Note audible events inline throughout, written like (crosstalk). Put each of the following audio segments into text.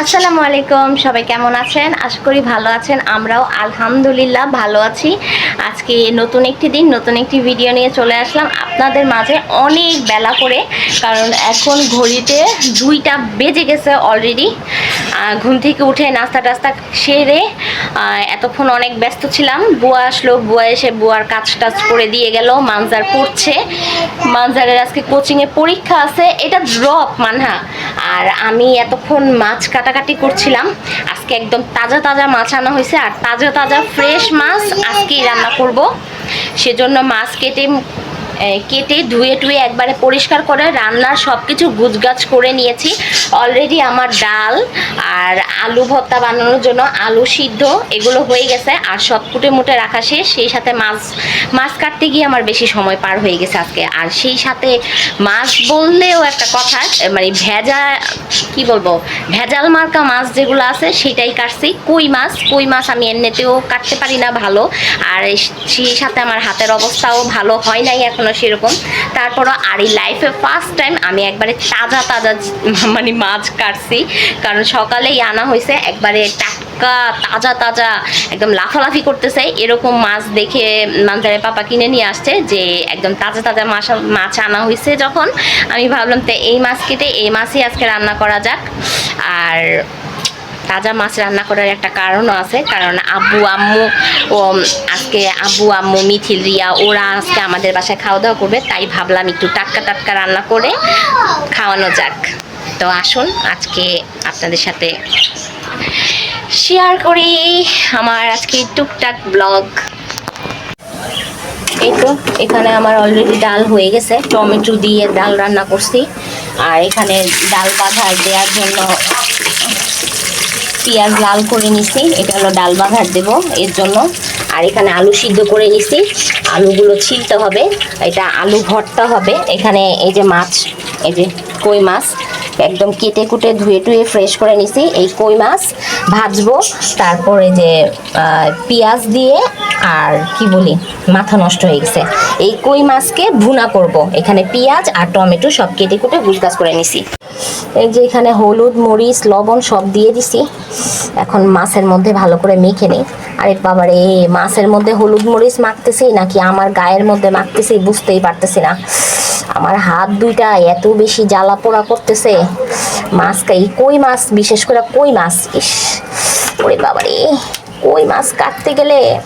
আসসালামু আলাইকুম, সবাই কেমন আছেন? আশা করি ভালো আছেন, আমরাও আলহামদুলিল্লাহ ভালো আছি। আজকে নতুন একটি দিন, নতুন একটি ভিডিও নিয়ে চলে আসলাম। আপনাদের মাঝে অনেক বেলা করে, কারণ এখন ঘড়িতে দুইটা বেজে গেছে অলরেডি ঘুম থেকে উঠে নাস্তা টাস্তা সেরে এতক্ষণ অনেক ব্যস্ত ছিলাম। বুয়া আসলো, বুয়া এসে বুয়ার কাজ টাজ করে দিয়ে গেল, মানজার পড়ছে। মানজারের আজকে কোচিংয়ে পরীক্ষা আছে, এটা ড্রপ মানহা। আর আমি এতক্ষণ মাছ কাটাকাটি করছিলাম। আজকে একদম তাজা তাজা মাছ আনা হয়েছে আর তাজা তাজা ফ্রেশ মাছ আজকেই রান্না করব। সেজন্য মাছ কেটে কেটে ধুয়ে টুয়ে একবারে পরিষ্কার করে রান্নার সব কিছু গুছগাছ করে নিয়েছি। অলরেডি আমার ডাল আর আলু ভর্তা বানানোর জন্য আলু সিদ্ধ, এগুলো হয়ে গেছে। আর সব কুটে মুটে রাখা শেষ। সেই সাথে মাছ মাছ কাটতে গিয়ে আমার বেশি সময় পার হয়ে গেছে আজকে। আর সেই সাথে মাছ বললেও একটা কথা মানে ভেজা, কি বলব, ভেজাল মার্কা মাছ যেগুলো আছে সেটাই কাটছি। কই মাছ কই মাছ আমি এমনিতেও কাটতে পারি না ভালো। আর সেই সাথে আমার হাতের অবস্থাও ভালো হয় নাই এখনও সেরকম। তারপরও আর এই লাইফে ফার্স্ট টাইম আমি একবারে তাজা তাজা (laughs) মানে মাছ কাটছি। কারণ সকালেই আনা হয়েছে, একবারে টাটকা, তাজা তাজা, একদম লাফালাফি করতেছে। এরকম মাছ দেখে মানজারের পাপা কিনে নিয়ে আসছে যে একদম তাজা তাজা মাছ মাছ আনা হয়েছে যখন। আমি ভাবলাম তো এই মাছ কেটে এই মাছই আজকে রান্না করা যাক। আর তাজা মাছ রান্না করার একটা কারণও আছে। কারণ আব্বু, আম্মু, ও আজকে আব্বু, আম্মু, মিথিল, রিয়া, ওরা আজকে আমাদের বাসায় খাওয়া দাওয়া করবে। তাই ভাবলাম একটু টাটকা টাটকা রান্না করে খাওয়ানো যাক। তো আসুন, আজকে আপনাদের সাথে শেয়ার করি আমার আজকে টুকটাক ব্লগ এই তো, এখানে আমার অলরেডি ডাল হয়ে গেছে। টমেটো দিয়ে ডাল রান্না করছি। আর এখানে ডাল বাঘার দেওয়ার জন্য পেঁয়াজ লাল করে নিছি। এটা হলো ডাল বাঘার দেব এর জন্য। আর এখানে আলু সিদ্ধ করে নিছি। আলুগুলো ছিলতে হবে। এটা আলু ভর্তা হবে। এখানে এই যে মাছ, এই যে কই মাছ একদম কেটে কুটে ধুয়ে টুয়ে ফ্রেশ করে নিছি। এই কই মাছ ভাজবো, তারপরে যে পেঁয়াজ দিয়ে আর কি বলি, মাথা নষ্ট হয়ে গেছে। এই কই মাছকে ভুনা করব। এখানে পেঁয়াজ আর টমেটো সব কেটে কুটে গুজগাছ করে নিছি। এই যে এখানে হলুদ, মরিচ, লবণ সব দিয়ে দিছি। এখন মাছের মধ্যে ভালো করে মেখে নেই। আরে বাবারে, মাছের মধ্যে হলুদ, মরিচ মাখতেছি নাকি? আমার গায়ের মধ্যে মাখতেছি বুঝতেই পারতেছি না। আমার হাত দুইটা এত বেশি জ্বালা পোড়া করতেছে। মাছ এই কই মাছ? বিশেষ করে কই মাছ? ইস, ওরে বাবারে, কই মাছ কাটতে গেলে?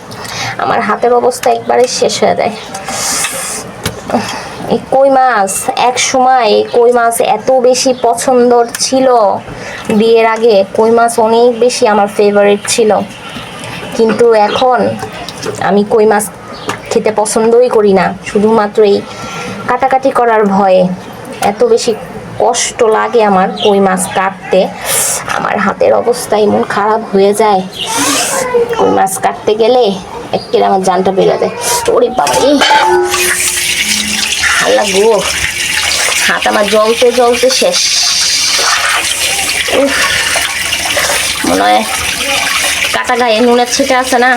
আমার হাতের অবস্থা একবারে শেষ হয়ে যায়। এই কই মাছ? এক সময় কই মাছ এত বেশি পছন্দর ছিল। বিয়ের আগে কই মাছ অনেক বেশি আমার ফেভারিট ছিল। কিন্তু এখন আমি কই মাছ খেতে পছন্দই করি না। শুধুমাত্র এই কাটাকাটি করার ভয়ে এত বেশি কষ্ট লাগে আমার কই মাছ কাটতে। আমার হাতের অবস্থা এমন খারাপ হয়ে যায়। কই মাছ কাটতে গেলে একের আমার জানটা বেড়ে যায়। ওরে বাবা রে আল্লাহ গো। হাত আমার জলতে জলতে শেষ। মনে হয় কাটা গায়ে নুনের ছিটা আছে না?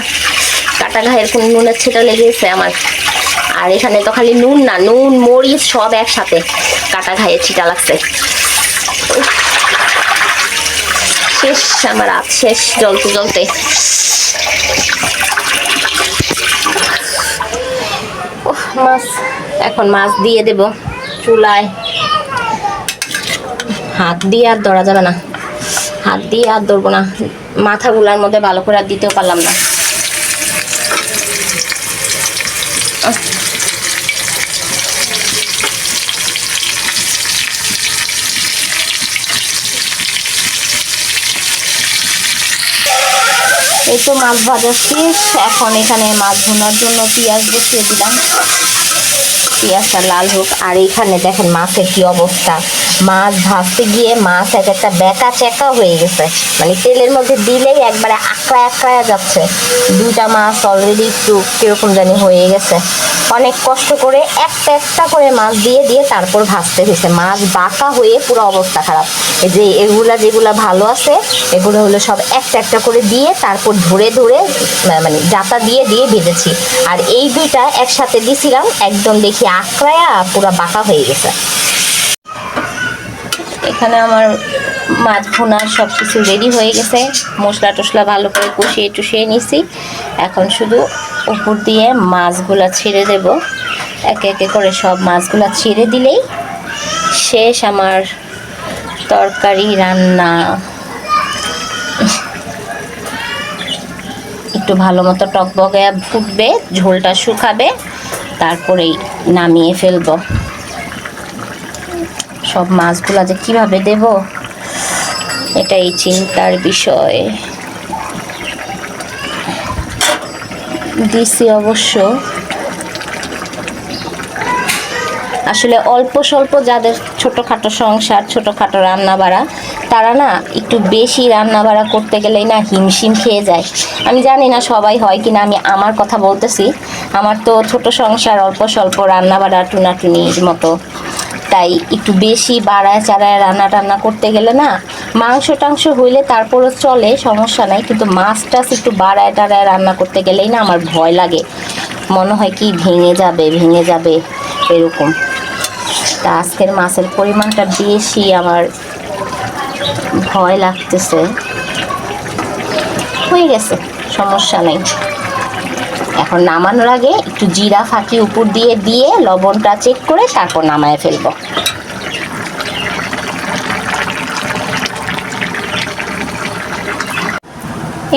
কাটা গায়ের কোন নুনের ছিটা লেগেছে আমার। আর এখানে তো খালি নুন না নুন মরিচ সব একসাথে। কাটা ঘায়ে ছিটা লাগছে। শেষ আমার হাত শেষ জ্বলতে উফ, মাছ। এখন মাছ দিয়ে দেব চুলায়। হাত দিয়ে আর ধরা যাবে না। হাত দিয়ে আর ধরবো না। মাথাগুলার মধ্যে ভালো করে আর দিতেও পারলাম না। তো মাছ ভাজা শেষ এখন এখানে মাছ ভুনার জন্য পেঁয়াজ বসিয়ে দিলাম। পেঁয়াজটা লাল হোক, আর এখানে দেখেন মাছের কি অবস্থা। মাছ ভাজতে গিয়ে মাছ এক একটা বেঁকা চেকা হয়ে গেছে। মানে তেলের মধ্যে দিলেই একবারে আঁকড়া আঁকড়ায় যাচ্ছে। দুটা মাছ অলরেডি একটু কীরকম জানি হয়ে গেছে। অনেক কষ্ট করে একটা একটা করে মাছ দিয়ে দিয়ে তারপর ভাজতে হয়েছে। মাছ বাঁকা হয়ে পুরো অবস্থা খারাপ। এই যে এগুলা যেগুলা ভালো আছে, এগুলো হলো সব একটা একটা করে দিয়ে তারপর ধরে ধরে মানে জাতা দিয়ে দিয়ে ভেজেছি। আর এই দুইটা একসাথে দিছিলাম, একদম দেখি আঁকড়ায়া পুরো বাঁকা হয়ে গেছে। এখানে আমার মাছ ভুনার সব কিছু রেডি হয়ে গেছে। মশলা টশলা ভালো করে কষিয়ে টুষিয়ে নিছি। এখন শুধু উপর দিয়ে মাছগুলা ছেড়ে দেব। একে একে করে সব মাছগুলা ছেড়ে দিলেই শেষ আমার তরকারি রান্না। একটু ভালো মতো টকবগে ফুটবে, ঝোলটা শুকাবে, তারপরেই নামিয়ে ফেলব। সব মাছগুলা যে কীভাবে দেব, এটাই চিন্তার বিষয়। দিছি অবশ্য। আসলে অল্প স্বল্প যাদের ছোটোখাটো সংসার, ছোটোখাটো রান্না বাড়া তারা না একটু বেশি রান্না বাড়া করতে গেলেই না হিমশিম খেয়ে যায়। আমি জানি না সবাই হয় কিনা, আমি আমার কথা বলতেছি। আমার তো ছোট সংসার, অল্প স্বল্প রান্না বাড়া টুনাটুনির মতো। তাই একটু বেশি বাড়ায় চাড়ায় রান্না টান্না করতে গেলে না মাংস টাংস হইলে তারপরও চলে, সমস্যা নাই। কিন্তু মাছ টাছ একটু বাড়ায় টাড়ায় রান্না করতে গেলেই না আমার ভয় লাগে। মনে হয় কি ভেঙে যাবে ভেঙে যাবে এরকম। তা আজকের মাছের পরিমাণটা বেশি আমার ভয় লাগতেছে। হয়ে গেছে, সমস্যা নেই। এখন নামানোর আগে একটু জিরা ফাঁকি উপর দিয়ে দিয়ে লবণটা চেক করে তারপর নামায় ফেলব।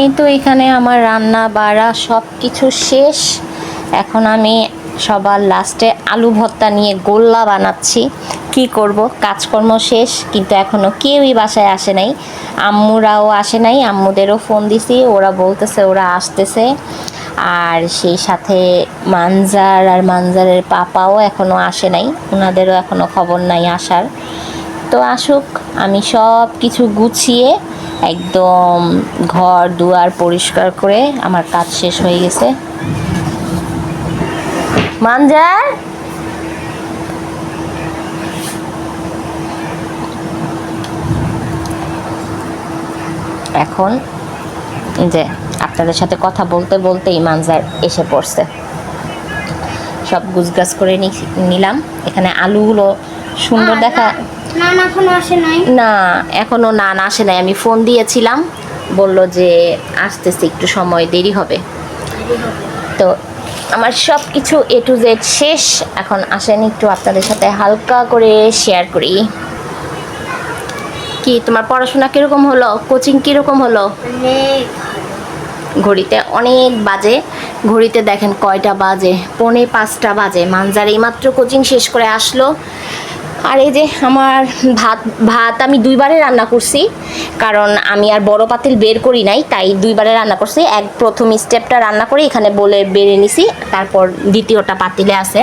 এই তো এখানে আমার রান্না বাড়া সব কিছু শেষ। এখন আমি সবার লাস্টে আলু ভর্তা নিয়ে গোল্লা বানাচ্ছি। কি করব? কাজকর্ম শেষ, কিন্তু এখনও কেউই বাসায় আসে নাই। আম্মুরাও আসে নাই, আম্মুদেরও ফোন দিছি, ওরা বলতেছে ওরা আসতেছে। আর সেই সাথে মানজার আর মানজারের পাপাও এখনও আসে নাই ওনাদেরও এখনও খবর নাই আসার। তো আসুক, আমি সব কিছু গুছিয়ে একদম ঘর দুয়ার পরিষ্কার করে আমার কাজ শেষ হয়ে গেছে। মানজার? এখন যে আপনাদের সাথে কথা বলতে বলতেই মানজার এসে পড়ছে। সব গুজগাছ করে নিলাম। এখানে আলুগুলো সুন্দর দেখা না এখনও না আসে নাই। আমি ফোন দিয়েছিলাম। বলল যে আসতেছে একটু সময় দেরি হবে। তো আমার সব কিছু এ টু জেড শেষ। এখন আসেন একটু আপনাদের সাথে হালকা করে শেয়ার করি। কি তোমার পড়াশোনা কীরকম হলো? কোচিং কীরকম হলো? ঘড়িতে অনেক বাজে। ঘড়িতে দেখেন কয়টা বাজে? পৌনে পাঁচটা বাজে। মানজার এইমাত্র কোচিং শেষ করে আসলো। আর এই যে আমার ভাত ভাত আমি দুইবারে রান্না করছি। কারণ আমি আর বড় পাতিল বের করি নাই, তাই দুইবারে রান্না করছি। এক প্রথম স্টেপটা রান্না করে এখানে বলে বেড়ে নিছি, তারপর দ্বিতীয়টা পাতিলে আছে।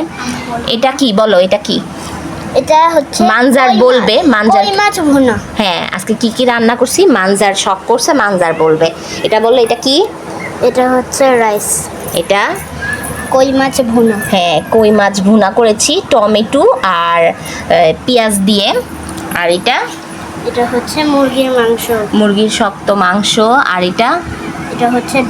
এটা কি বলো, এটা কি? এটা হচ্ছে মানজার বলবে, মানজার- মাছ ভুনা? হ্যাঁ আজকে কি কি রান্না করছি? মানজার শখ করছে মানজার বলবে। এটা বলল এটা কি? এটা হচ্ছে রাইস। এটা? কই মাছ ভুনা? হ্যাঁ কই মাছ ভুনা করেছি টমেটো আর পেঁয়াজ দিয়ে। আর এটা? এটা হচ্ছে মুরগির মাংস। মুরগির শক্ত মাংস। আর এটা? এটা হচ্ছে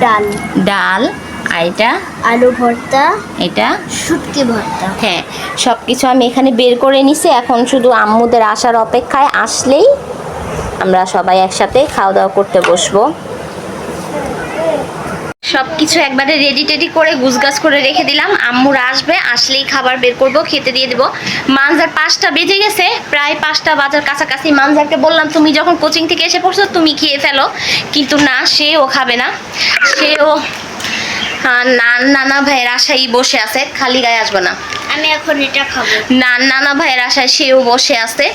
ডাল। ডাল। আর এটা? আলু ভর্তা এটা? শুটকি ভর্তা। হ্যাঁ সব কিছু আমি এখানে বের করে নিছি। এখন শুধু আম্মুদের আসার অপেক্ষায় আসলেই আমরা সবাই একসাথে খাওয়া দাওয়া করতে বসবো। সব কিছু একবারে রেডি টেডি করে গুছগাছ করে রেখে দিলাম। আম্মুরা আসবে আসলেই খাবার বের করব খেতে দিয়ে দিব। মানজার পাঁচটা বেজে গেছে প্রায় পাঁচটা বাজার কাছাকাছি। মানজারকে বললাম তুমি যখন কোচিং থেকে এসে পড়ছো তুমি খেয়ে ফেলো। কিন্তু না সেও খাবে না। সেও নান নানা ভাইয়ের আশাই বসে আছে খালি গায়ে আসবে না। আমি এখন এটা খাব। নান নানা ভাইয়ের আশায় সেও বসে আছে।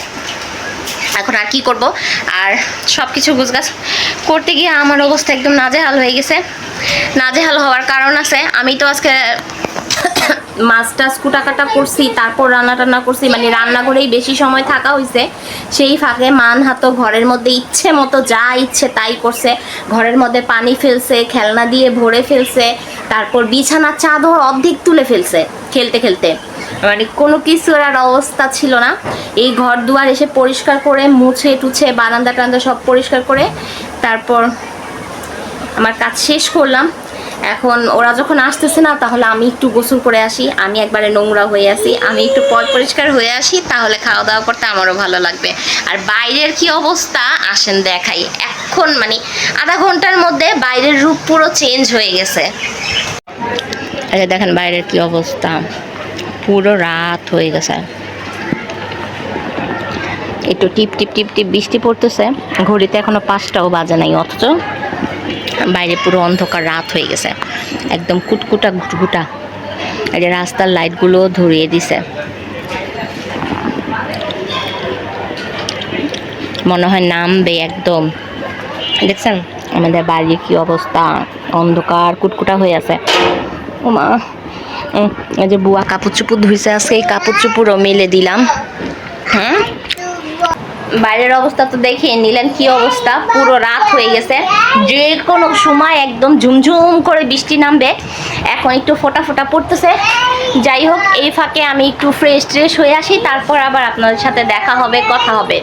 এখন আর কি করব? আর সব কিছু গুজগাছ করতে গিয়ে আমার অবস্থা একদম নাজেহাল হয়ে গেছে। নাজেহাল হওয়ার কারণ আছে। আমি তো আজকে মাছ টাছ কুটাকাটা করছি, তারপর রান্না টান্না করছি মানে রান্নাঘরেই বেশি সময় থাকা হয়েছে সেই ফাঁকে মান হাতো ঘরের মধ্যে ইচ্ছে মতো যা ইচ্ছে তাই করছে। ঘরের মধ্যে পানি ফেলছে, খেলনা দিয়ে ভরে ফেলছে, তারপর বিছানার চাদর অর্ধেক তুলে ফেলছে, খেলতে খেলতে। মানে কোনো কিছুর আর অবস্থা ছিল না। এই ঘর দুয়ার এসে পরিষ্কার করে, মুছে টুছে, বারান্দা টান্দা সব পরিষ্কার করে, তারপর আমার কাজ শেষ করলাম। এখন ওরা যখন আসতেছে না, তাহলে আমি একটু গোসল করে আসি। আমি একবারে নোংরা হয়ে আসি আমি একটু পয় পরিষ্কার হয়ে আসি, তাহলে খাওয়া দাওয়া করতে আমারও ভালো লাগবে। আর বাইরের কি অবস্থা? আসেন দেখাই। এখন মানে আধা ঘণ্টার মধ্যে বাইরের রূপ পুরো চেঞ্জ হয়ে গেছে। আচ্ছা দেখেন বাইরের কি অবস্থা। পুরো রাত হয়ে গেছে। একটু টিপ টিপ টিপ টিপ বৃষ্টি পড়তেছে। ঘড়িতে এখনও পাঁচটাও বাজে নাই, অথচ বাইরে পুরো অন্ধকার রাত হয়ে গেছে। একদম কুটকুটা গুটগুটা এই যে রাস্তার লাইটগুলো ধরিয়ে দিছে। মনে হয় নামবে একদম। দেখছেন? আমাদের বাড়ির কি অবস্থা? অন্ধকার, কুটকুটা হয়ে আছে। ওমা এই যে বুয়া কাপড় চুপুর ধুইছে, আজকে এই কাপড় চুপুরও মেলে দিলাম। হ্যাঁ? বাইরের অবস্থা তো দেখিয়ে নিলেন, কি অবস্থা? পুরো রাত হয়ে গেছে। যে কোনো সময় একদম ঝুমঝুম করে বৃষ্টি নামবে। এখন একটু ফোটা ফোটা পড়তেছে। যাই হোক, এই ফাঁকে আমি একটু ফ্রেশ ট্রেশ হয়ে আসি, তারপর আবার আপনাদের সাথে দেখা হবে, কথা হবে।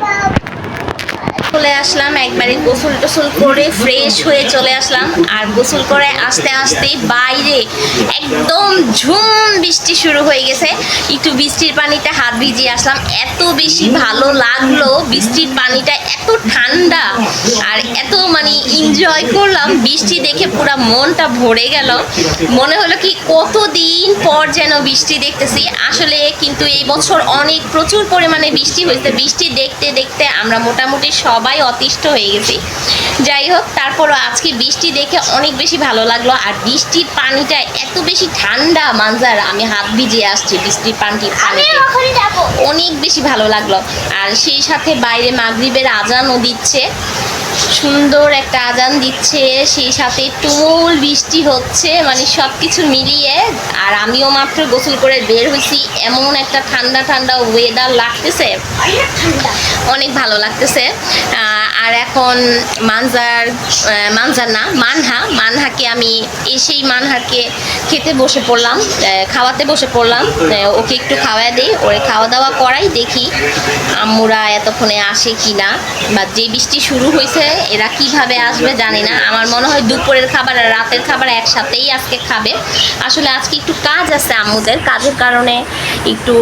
চলে আসলাম, একবারে গোসল টোসল করে ফ্রেশ হয়ে চলে আসলাম। আর গোসল করে আসতে আসতে বাইরে একদম ঝুম বৃষ্টি শুরু হয়ে গেছে। একটু বৃষ্টির পানিতে হাত ভিজিয়ে আসলাম। এত বেশি ভালো লাগল, বৃষ্টির পানিটা এত ঠান্ডা আর এত মানে এনজয় করলাম। বৃষ্টি দেখে পুরো মনটা ভরে গেল। মনে হলো কি কতদিন পর যেন বৃষ্টি দেখতেছি। আসলে কিন্তু এই বছর অনেক প্রচুর পরিমাণে বৃষ্টি হয়েছে। বৃষ্টি দেখতে দেখতে আমরা মোটামুটি সবাই অতিষ্ঠ হয়ে গেছি। যাই হোক তারপরও আজকে বৃষ্টি দেখে অনেক বেশি ভালো লাগল। আর বৃষ্টির পানিটা এত বেশি ঠান্ডা মানজার আমি হাত ভিজিয়ে আসছি বৃষ্টির পানি পানিতে অনেক বেশি ভালো লাগল। আর সেই সাথে বাইরে মাগরিবের আজানও দিচ্ছে। সুন্দর একটা আজান দিচ্ছে। সেই সাথে তুমুল বৃষ্টি হচ্ছে মানে সব কিছু মিলিয়ে। আর আমিও মাত্র গোসল করে বের হয়েছি। এমন একটা ঠান্ডা ঠান্ডা ওয়েদার লাগতেছে। অনেক ভালো লাগতেছে। আর এখন মানজার মানজার না, মানহা, মানহাকে আমি এসেই মানহাকে খেতে বসে পড়লাম খাওয়াতে বসে পড়লাম ওকে একটু খাওয়াই দিই, ওরে খাওয়া দাওয়া করাই দেখি আম্মুরা এতক্ষণে আসে কি না বা যে বৃষ্টি শুরু হয়েছে, এরা কীভাবে আসবে জানি না। আমার মনে হয় দুপুরের খাবার আর রাতের খাবার একসাথেই আজকে খাবে। আসলে আজকে একটু কাজ আছে আম্মুদের, কাজের কারণে একটু,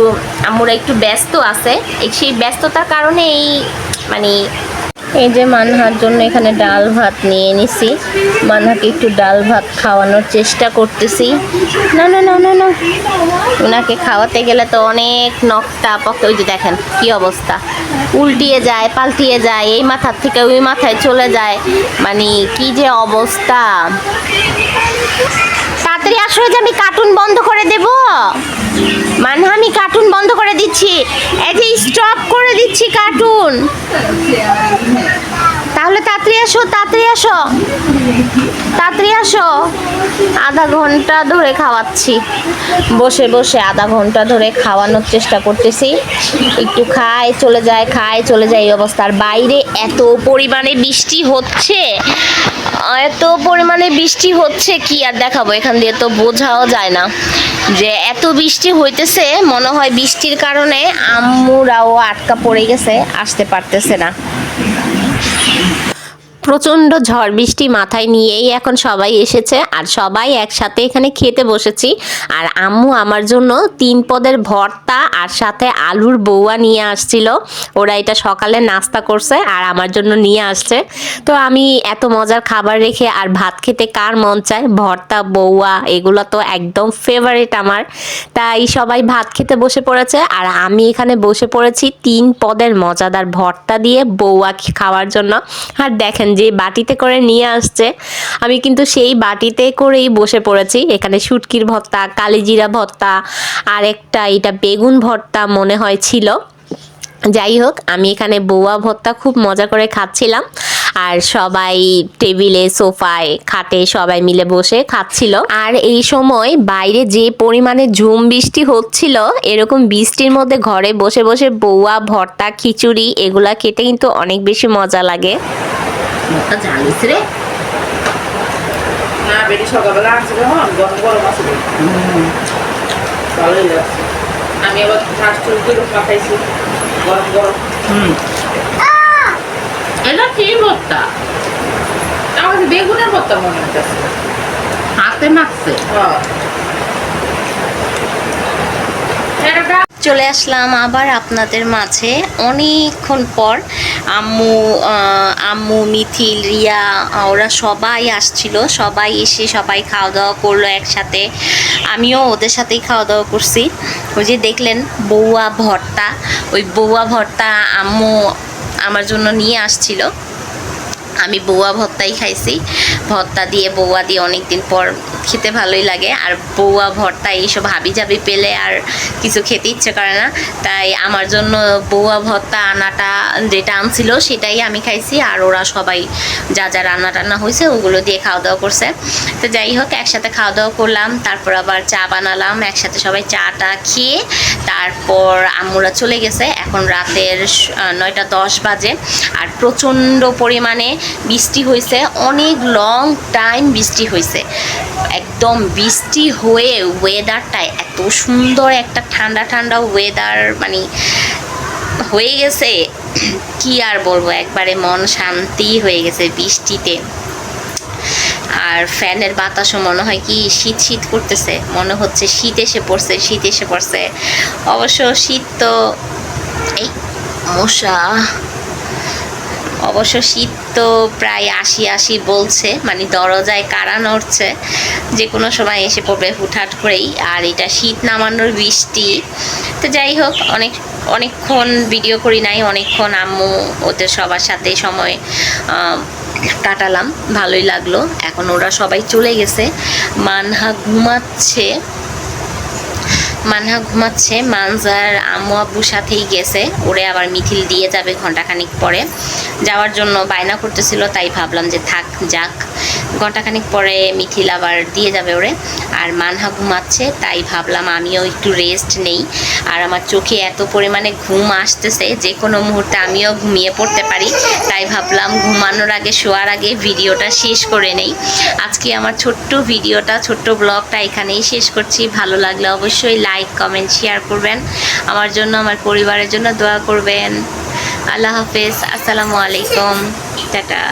আম্মুরা একটু ব্যস্ত আছে। সেই ব্যস্ততার কারণে এই মানে এই যে মানহার জন্য এখানে ডাল ভাত নিয়ে নিছি মানহাকে একটু ডাল ভাত খাওয়ানোর চেষ্টা করতেছি। না না না না না। ওনাকে খাওয়াতে গেলে তো অনেক নকটা পকে ওই যে দেখেন কি অবস্থা। উল্টিয়ে যায়, পাল্টিয়ে যায়, এই মাথার থেকে ওই মাথায় চলে যায়। মানে কি যে অবস্থা। তাড়াতাড়ি আসলে যে আমি কার্টুন বন্ধ করে দেব। মানহা আমি কার্টুন বন্ধ করে দিচ্ছি। এই যে স্টপ করে দিচ্ছি কার্টুন। তাহলে তাড়াতাড়ি আসো তাড়াতাড়ি আসো। তাড়াতাড়ি আসো। আধা ঘণ্টা ধরে খাওয়াচ্ছি। বসে বসে আধা ঘণ্টা ধরে খাওয়ানোর চেষ্টা করতেছি। একটু খায়, চলে যায়, খায়, চলে যায় এই অবস্থা আর বাইরে। এত পরিমাণে বৃষ্টি হচ্ছে। এত পরিমাণে বৃষ্টি হচ্ছে, কি আর দেখাবো? এখান দিয়ে তো বোঝাও যায় না। যে এত বৃষ্টি হইতেছে, মনে হয় বৃষ্টির কারণে আম্মুরাও আটকা পড়ে গেছে, আসতে পারতেছে না। প্রচণ্ড ঝড় বৃষ্টি মাথায় নিয়েই এখন সবাই এসেছে আর সবাই একসাথে এখানে খেতে বসেছি। আর আম্মু আমার জন্য তিন পদের ভর্তা আর সাথে আলুর বৌয়া নিয়ে আসছিল। ওরা এটা সকালে নাস্তা করছে আর আমার জন্য নিয়ে আসছে। তো আমি এত মজার খাবার রেখে আর ভাত খেতে কার মন চায়? ভর্তা, বৌয়া, এগুলো তো একদম ফেভারিট আমার। তাই সবাই ভাত খেতে বসে পড়েছে আর আমি এখানে বসে পড়েছি তিন পদের মজাদার ভর্তা দিয়ে বৌয়া খাওয়ার জন্য। আর দেখেন যে বাটিতে করে নিয়ে আসছে, আমি কিন্তু সেই বাটিতে করেই বসে পড়েছি। এখানে শুটকির ভর্তা, কালিজিরা ভর্তা আর একটা এটা বেগুন ভর্তা মনে হয় ছিল। যাই হোক, আমি এখানে বৌয়া ভর্তা খুব মজা করে খাচ্ছিলাম আর সবাই টেবিলে, সোফায়, খাটে সবাই মিলে বসে খাচ্ছিল। আর এই সময় বাইরে যে পরিমাণে ঝুম বৃষ্টি হচ্ছিল, এরকম বৃষ্টির মধ্যে ঘরে বসে বসে বৌয়া, ভর্তা, খিচুড়ি এগুলা খেতে কিন্তু অনেক বেশি মজা লাগে। জানিস রে। না বেটি সকালবেলা আসছে যখন গরম গরম আসবে ভালোই লাগছে। আমি আবার ফার্স্ট করে পাঠাইছি গরম গরম। এটা কি ভর্তা? আমার বেগুনের ভর্তা মনে হচ্ছে হাতে মাখছে? চলে আসলাম আবার আপনাদের মাঝে। অনেকক্ষণ পর আম্মু আম্মু, মিথিল, রিয়া, ওরা সবাই আসছিল। সবাই এসে সবাই খাওয়া দাওয়া করল একসাথে। আমিও ওদের সাথেই খাওয়া দাওয়া করছি। ওই যে দেখলেন বৌয়া ভর্তা। ওই বৌয়া ভর্তা আম্মু আমার জন্য নিয়ে আসছিল। আমি বৌয়া ভর্তাই খাইছি। ভর্তা দিয়ে বৌয়া দিয়ে অনেক দিন পর খেতে ভালোই লাগে। আর বৌয়া ভর্তা এইসব হাবি জাবি পেলে আর কিছু খেতে ইচ্ছে করে না। তাই আমার জন্য বৌয়া ভর্তা আনাটা যেটা আনছিল সেটাই আমি খাইছি। আর ওরা সবাই যা যা রান্না টান্না হয়েছে ওগুলো দিয়ে খাওয়া দাওয়া করছে। তো যাই হোক, একসাথে খাওয়া দাওয়া করলাম। তারপর আবার চা বানালাম। একসাথে সবাই চাটা খেয়ে তারপর আম্মুরা চলে গেছে। এখন রাতের নয়টা দশ বাজে। আর প্রচণ্ড পরিমাণে বৃষ্টি হয়েছে, অনেক লং টাইম বৃষ্টি হয়েছে। একদম বৃষ্টি হয়ে ওয়েদারটা এত সুন্দর একটা ঠান্ডা ঠান্ডা ওয়েদার মানে হয়ে গেছে। কি আর বলব, একবারে মন শান্তি হয়ে গেছে বৃষ্টিতে। আর ফ্যানের বাতাসও মনে হয় কি শীত শীত করতেছে। মনে হচ্ছে শীত এসে পড়ছে, শীত এসে পড়ছে। অবশ্য শীত তো, এই মশা অবশ্য শীত তো প্রায় আশি আশি বলছে মানে দরজায় কারা নড়ছে, যে কোনো সময় এসে পড়বে হুটহাট করেই, আর এটা শীত নামানোর বৃষ্টি। তো যাই হোক, অনেক, অনেকক্ষণ ভিডিও করি নাই, অনেকক্ষণ আম্মু ওদের সবার সাথে সময় কাটালাম, ভালোই লাগল। এখন ওরা সবাই চলে গেছে, মানহা ঘুমাচ্ছে। মানহা ঘুমাচ্ছে, মানজার আম্মু আব্বুর সাথেই গেছে। ওরে আবার মিথিল দিয়ে যাবে ঘন্টাখানিক পরে। যাওয়ার জন্য বায়না করতেছিল, তাই ভাবলাম যে থাক, যাক। ঘন্টাখানিক পরে মিথিল আবার দিয়ে যাবে ওরে। আর মানহা ঘুমাচ্ছে, তাই ভাবলাম আমিও একটু রেস্ট নেই। আর আমার চোখে এত পরিমাণে ঘুম আসতেছে, যে কোনো মুহূর্তে আমিও ঘুমিয়ে পড়তে পারি। তাই ভাবলাম ঘুমানোর আগে, শোয়ার আগে ভিডিওটা শেষ করে নেই। আজকে আমার ছোট্ট ভিডিওটা, ছোট্ট ব্লগটা এখানেই শেষ করছি। ভালো লাগলে অবশ্যই লাইক কমেন্ট শেয়ার করবেন। আমার জন্য, আমার পরিবারের জন্য দোয়া করবেন। আল্লাহ হাফেজ, আসসালামু আলাইকুম। টাটা।